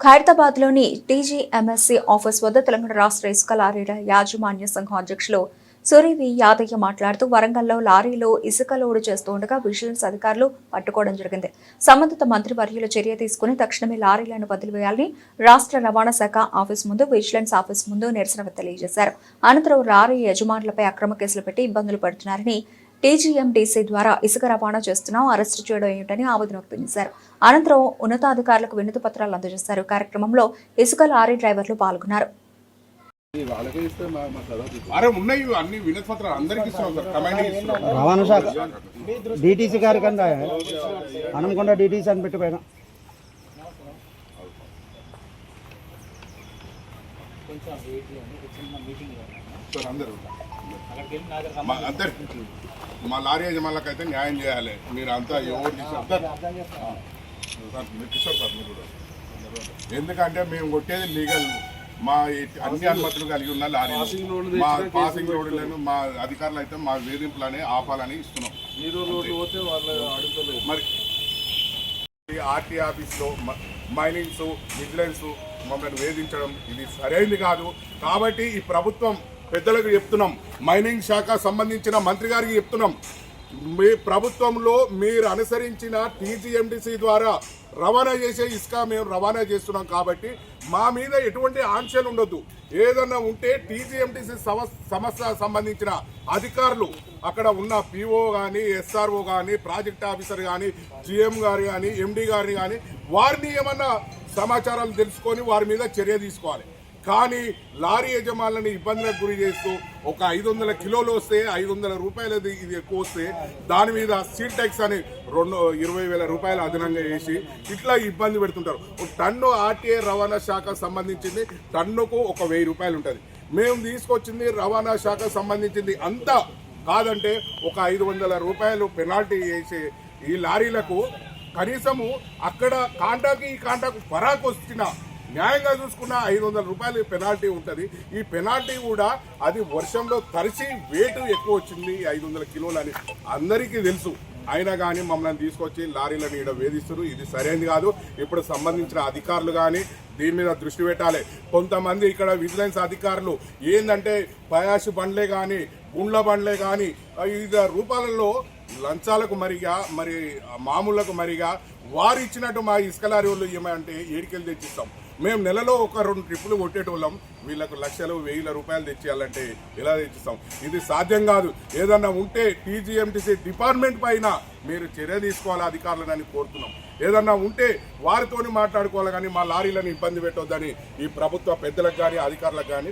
ఖైరతాబాద్లోని టీజీఎంఎస్సీ office వద్ద తెలంగాణ రాష్ట్ర ఇసుక లారీల యాజమాన్య సంఘం అధ్యక్షులు సురేవి యాదయ్య మాట్లాడుతూ వరంగల్లో లారీలో ఇసుక లోడు చేస్తుండగా విజిలెన్స్ అధికారులు పట్టుకోవడం జరిగింది. సంబంధిత మంత్రివర్యులు చర్య తీసుకుని తక్షణమే లారీలను వదిలివేయాలని రాష్ట్ర రవాణా శాఖ ఆఫీస్ ముందు విజిలెన్స్ ఆఫీస్ ముందు నిరసన తెలియజేశారు. అనంతరం లారీ యజమానులపై అక్రమ కేసులు పెట్టి ఇబ్బందులు పడుతున్నారని టీజీఎండీసీ ద్వారా ఇసుక రవాణా చేస్తున్నాం అరెస్టు చేయడం ఏమిటని ఆవేదన వ్యక్తం చేశారు. అనంతరం ఉన్నతాధికారులకు వినతి పత్రాలు అందజేశారు. కార్యక్రమంలో ఇసుక లారీ డ్రైవర్లు పాల్గొన్నారు. రవాణా శాఖ. డిటీసీ గారి కింద డిటీసీ అని పెట్టిపోయినా సార్ అందరూ. మా అందరు మా లారీ యజమానులకైతే న్యాయం చేయాలి. మీరు అంతా ఎవరు సార్ మీరు సార్ మీరు కూడా. ఎందుకంటే మేము కొట్టేది లీగల్. మా అన్ని అనుమతులు కలిగి ఉన్న లారీ. మా పాసింగ్ రోడ్లను మా అధికారులు అయితే మా వేధింపులని ఆపాలని ఇస్తున్నాం. మరి ఆర్టీ ఆఫీస్లో మైనింగ్స్ విజిలెన్స్ మమ్మల్ని వేధించడం ఇది సరైనది కాదు. కాబట్టి ఈ ప్రభుత్వం పెద్దలకు చెప్తున్నాం. మైనింగ్ శాఖ సంబంధించిన మంత్రి గారికి చెప్తున్నాం. మీ ప్రభుత్వంలో మీరు అనుసరించిన టీజీఎండిసి ద్వారా రవాణా చేసే ఇసుక మేము రవాణా చేస్తున్నాం కాబట్టి మా మీద ఎటువంటి ఆంక్షలు ఉండొద్దు. ఏదన్నా ఉంటే టీజీఎండిసి సమస్య సంబంధించిన అధికారులు అక్కడ ఉన్న పిఓ కానీ ఎస్ఆర్ఓ కానీ ప్రాజెక్ట్ ఆఫీసర్ కానీ జిఎం గారు కానీ ఎండి గారిని కానీ వారిని ఏమన్నా సమాచారాలు తెలుసుకొని వారి మీద చర్య తీసుకోవాలి. కానీ లారీ యజమానులను ఇబ్బందులకు గురి చేస్తూ ఒక ఐదు వందల కిలోలు వస్తే ఐదు వందల రూపాయలది ఇది ఎక్కువ వస్తే దాని మీద సీల్ ట్యాక్స్ అని రెండు ఇరవై వేల రూపాయలు అదనంగా వేసి ఇట్లా ఇబ్బంది పెడుతుంటారు. టన్ను ఆర్టీఏ రవాణా శాఖ సంబంధించింది టన్నుకు ఒక వెయ్యి రూపాయలు ఉంటుంది. మేము తీసుకొచ్చింది రవాణా శాఖ సంబంధించింది అంతా కాదంటే ఒక ఐదు వందల రూపాయలు పెనాల్టీ వేసే ఈ లారీలకు కనీసము అక్కడ కాంటాకి ఈ కాంటాకు పరాకు వచ్చిన న్యాయంగా చూసుకున్న ఐదు వందల రూపాయలు పెనాల్టీ ఉంటుంది. ఈ పెనాల్టీ కూడా అది వర్షంలో తరిచి వేటు ఎక్కువ వచ్చింది ఐదు వందల కిలోలు అని అందరికీ తెలుసు. అయినా కానీ మమ్మల్ని తీసుకొచ్చి లారీలను ఈడ వేధిస్తారు ఇది సరైనది కాదు. ఇప్పుడు సంబంధించిన అధికారులు కానీ దీని మీద దృష్టి పెట్టాలి. కొంతమంది ఇక్కడ విజిలెన్స్ అధికారులు ఏంటంటే పయాసి బండ్లే కానీ గుండ్ల బండ్లే కానీ వివిధ రూపాలలో లంచాలకు మరిగా మరి మామూలకు మరిగా వారు ఇచ్చినట్టు మా ఇసుక లారీ వాళ్ళు ఏమంటే ఏడికెళ్ళి తెచ్చిస్తాం. మేము నెలలో ఒక రెండు ట్రిప్పులు కొట్టేటోళ్ళం. వీళ్ళకు లక్షలు వెయ్యిల రూపాయలు తెచ్చేయాలంటే ఎలా తెచ్చిస్తాం? ఇది సాధ్యం కాదు. ఏదన్నా ఉంటే టీజీఎంటీసీ డిపార్ట్మెంట్ పైన మీరు చర్య తీసుకోవాలి అధికారులను కోరుతున్నాం. ఏదన్నా ఉంటే వారితోని మాట్లాడుకోవాలి కానీ మా లారీలను ఇబ్బంది పెట్టొద్దని ఈ ప్రభుత్వ పెద్దలకు కానీ అధికారులకు కానీ